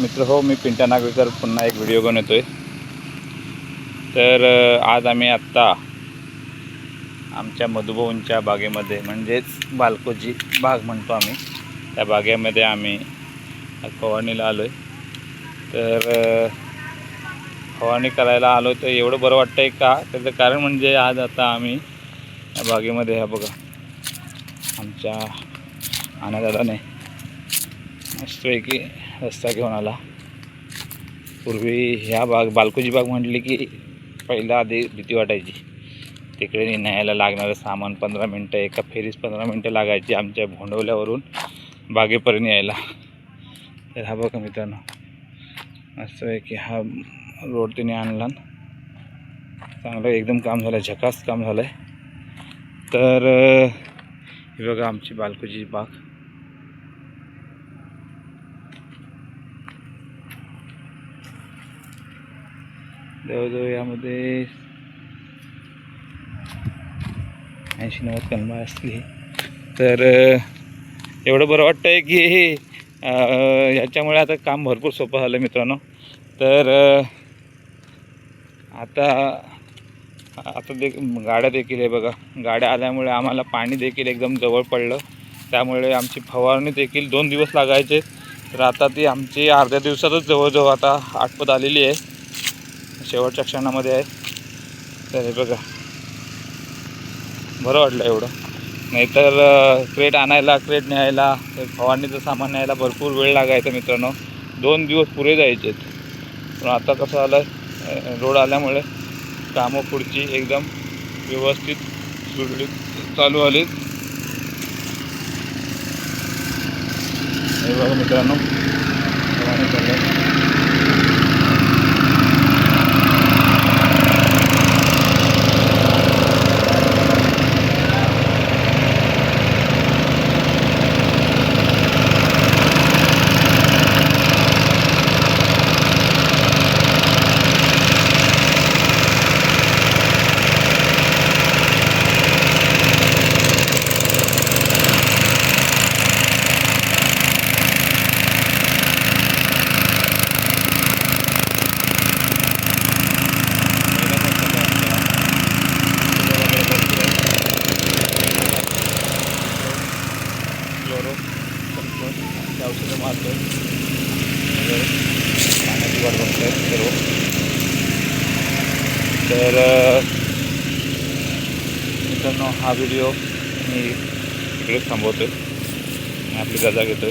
मित्र हो मी पिंटा नागवेकर पुन्हा एक व्हिडिओ घेऊन येतो आहे तर आज आम्ही आत्ता आमच्या मधुभाऊंच्या बागेमध्ये म्हणजेच बालकोजी बाग म्हणतो आम्ही त्या बागेमध्ये आम्ही फवारणीला आलो आहे तर फवारणी करायला आलो तर एवढं बरं वाटतं आहे का? त्याचं कारण म्हणजे आज आता आम्ही या बागेमध्ये ह्या बघा. आमच्या आनंदाने मस्तपैकी रस्ता घेऊन आला. पूर्वी ह्या बाग बालकोजी बाग म्हटली की पहिला आधी भीती वाटायची. तिकडे न्यायला लागणारं सामान पंधरा मिनटं एका फेरीस पंधरा मिनटं लागायची आमच्या भोंडवल्यावरून बागेपर्यंत यायला तर हा बघा मित्रांनो असं आहे की हा रोड तिने आणला. चांगलं एकदम काम झालं झकास काम झालं आहे तर हे बघा आमची बालकोजी बाग. जवळजवळ यामध्ये. ऐंशी नव्वद कलमा असली. तर एवढं बरं वाटतं आहे की हे याच्यामुळे आता काम भरपूर सोपं झालं मित्रांनो. तर आता आता देख गाड्या देखील आहे बघा. गाड्या आल्यामुळे आम्हाला पाणी देखील एकदम जवळ पडलं. त्यामुळे आमची फवारणी देखील दोन दिवस लागायचे. तर आता ती आमची अर्ध्या दिवसातच जवळजवळ आता आटपत आलेली आहे. शेवटच्या क्षणामध्ये आहे. तर हे बघा. बरं वाटलं एवढं. नाहीतर क्रेट आणायला क्रेट न्यायला फवारणीचं सामान न्यायला भरपूर वेळ लागायचा मित्रांनो. दोन दिवस पुरे जायचे पण आता कसं आलं रोड आल्यामुळे कामं पुढची एकदम व्यवस्थित सुरळीत चालू आली हे बघा मित्रांनो. oro terus jauh sudah masuk mana di luar terus terus জন্য হা ভিডিও আমি সম্ভবত আপনি গাজা গেতে